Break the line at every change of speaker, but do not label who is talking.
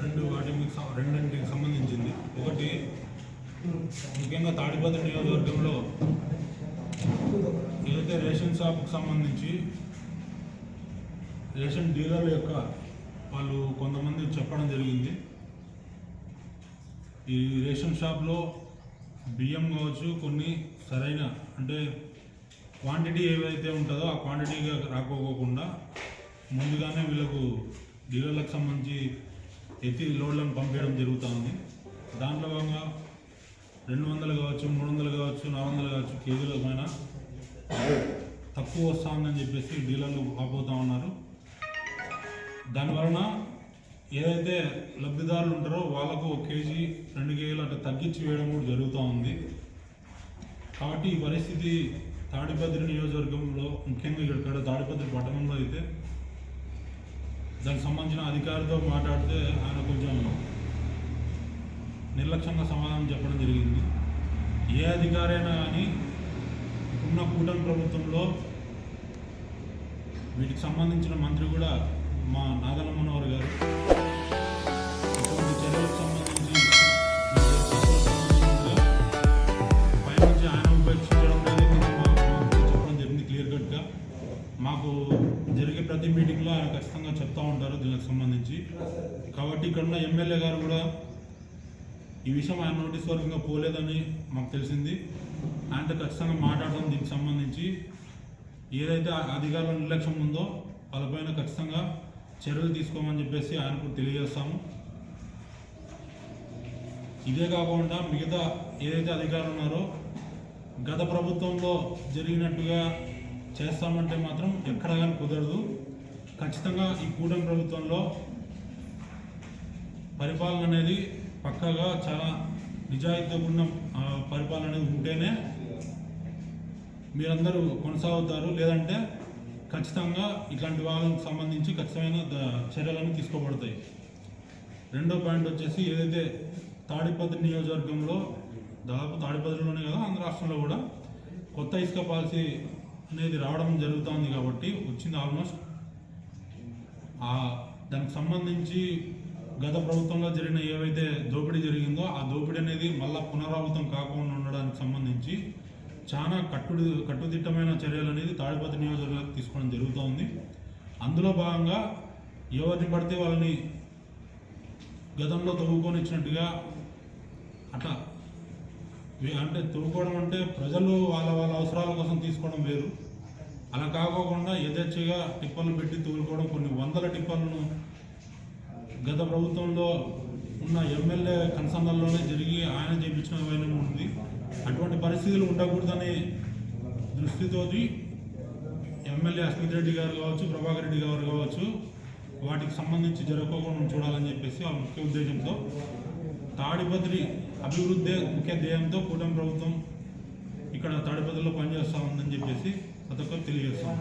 రెండు వాటికి రెండింటికి సంబంధించింది. ఒకటి ముఖ్యంగా తాడిపత్రి నియోజకవర్గంలో ఏదైతే రేషన్ షాప్కి సంబంధించి రేషన్ డీలర్ల యొక్క వాళ్ళు కొంతమంది చెప్పడం జరిగింది. ఈ రేషన్ షాప్లో బియ్యం కావచ్చు కొన్ని సరైన అంటే క్వాంటిటీ ఏవైతే ఉంటుందో ఆ క్వాంటిటీగా రాకపోకుండా ముందుగానే వీళ్ళకు డీలర్లకు సంబంధించి ఎత్తి లోడ్లను పంపించడం జరుగుతుంది. దాంట్లో భాగంగా రెండు వందలు కావచ్చు మూడు వందలు కావచ్చు నాలుగు వందలు కావచ్చు కేజీల పైన తక్కువ వస్తుందని చెప్పేసి డీలర్లు ఆపోతూ ఉన్నారు. దానివలన ఏదైతే లబ్ధిదారులు ఉంటారో వాళ్ళకు ఒక కేజీ రెండు కేజీలు అట్లా తగ్గించి వేయడం కూడా జరుగుతూ ఉంది. కాబట్టి ఈ పరిస్థితి తాడిపత్రి నియోజకవర్గంలో ముఖ్యంగా ఇక్కడ తాడిపత్రి పట్టణంలో అయితే దానికి సంబంధించిన అధికారితో మాట్లాడితే ఆయన కొంచెం నిర్లక్ష్యంగా సమాధానం చెప్పడం జరిగింది. ఏ అధికారైనా కానీ ఉన్న కూటమి ప్రభుత్వంలో వీటికి సంబంధించిన మంత్రి కూడా మా నాగల మనోహర్ గారు. చర్యలకు సంబంధించి పైనుంచి ఆయన ఉపేక్షించడం అనేది మా- చెప్పడం జరిగింది క్లియర్ కట్గా. మాకు జరిగే ప్రతి మీటింగ్లో ఆయన ఖచ్చితంగా చెప్తా ఉంటారు దీనికి సంబంధించి. కాబట్టి ఇక్కడ ఉన్న ఎమ్మెల్యే గారు కూడా ఈ విషయం ఆయన నోటీస్ వరకు ఇంకా పోలేదని మాకు తెలిసింది. ఆయనతో ఖచ్చితంగా మాట్లాడడం దీనికి సంబంధించి. ఏదైతే ఆ అధికారుల నిర్లక్ష్యం ఉందో వాళ్ళపైన ఖచ్చితంగా చర్యలు తీసుకోమని చెప్పేసి ఆయనకు తెలియజేస్తాము. ఇదే కాకుండా మిగతా ఏదైతే అధికారులు ఉన్నారో గత ప్రభుత్వంలో జరిగినట్టుగా చేస్తామంటే మాత్రం ఎక్కడ కానీ కుదరదు. ఖచ్చితంగా ఈ కూటమి ప్రభుత్వంలో పరిపాలన అనేది పక్కగా చాలా నిజాయితీగా ఉన్న ఆ, పరిపాలన అనేది ఉంటేనే మీరందరూ కొనసాగుతారు. లేదంటే ఖచ్చితంగా ఇట్లాంటి వాళ్ళకి సంబంధించి ఖచ్చితమైన చర్యలను తీసుకోబడతాయి. రెండో పాయింట్ వచ్చేసి ఏదైతే తాడిపత్రి నియోజకవర్గంలో దాదాపు తాడిపత్రిలోనే కదా ఆంధ్ర రాష్ట్రంలో కూడా కొత్త ఇసుక పాలసీ అనేది రావడం జరుగుతుంది కాబట్టి వచ్చింది ఆల్మోస్ట్. ఆ దానికి సంబంధించి గత ప్రభుత్వంలో జరిగిన ఏవైతే దోపిడీ జరిగిందో ఆ దోపిడీ అనేది మళ్ళా పునరావృతం కాకుండా ఉండడానికి సంబంధించి చాలా కట్టుడు కట్టుదిట్టమైన చర్యలు అనేది తాడిపత్రి నియోజకవర్గం తీసుకోవడం జరుగుతోంది. అందులో భాగంగా ఎవరిని పడితే వాళ్ళని గతంలో తవ్వుకొని ఇచ్చినట్టుగా అట్లా అంటే తవ్వుకోవడం అంటే ప్రజలు వాళ్ళ వాళ్ళ అవసరాల కోసం తీసుకోవడం వేరు. అలా కాకోకుండా యథేచ్ఛగా టిప్పర్లు పెట్టి తోలుకోవడం కొన్ని వందల టిప్పర్లను గత ప్రభుత్వంలో ఉన్న ఎమ్మెల్యే కన్సర్నల్లోనే జరిగి ఆయన చేయించిన వైనం ఉంది అటువంటి పరిస్థితులు ఉండకూడదనే దృష్టితోటి ఎమ్మెల్యే అస్మిత్ రెడ్డి గారు కావచ్చు ప్రభాకర్ రెడ్డి గారు కావచ్చు వాటికి సంబంధించి జరగకుండా చూడాలని చెప్పేసి వాళ్ళ ముఖ్య ఉద్దేశంతో తాడిపత్రి అభివృద్ధి ముఖ్య ధ్యేయంతో కూటమి ప్రభుత్వం ఇక్కడ తాడిపత్రిలో పనిచేస్తూ ఉందని చెప్పేసి ప్రతి ఒక్కరు తెలియజేస్తాం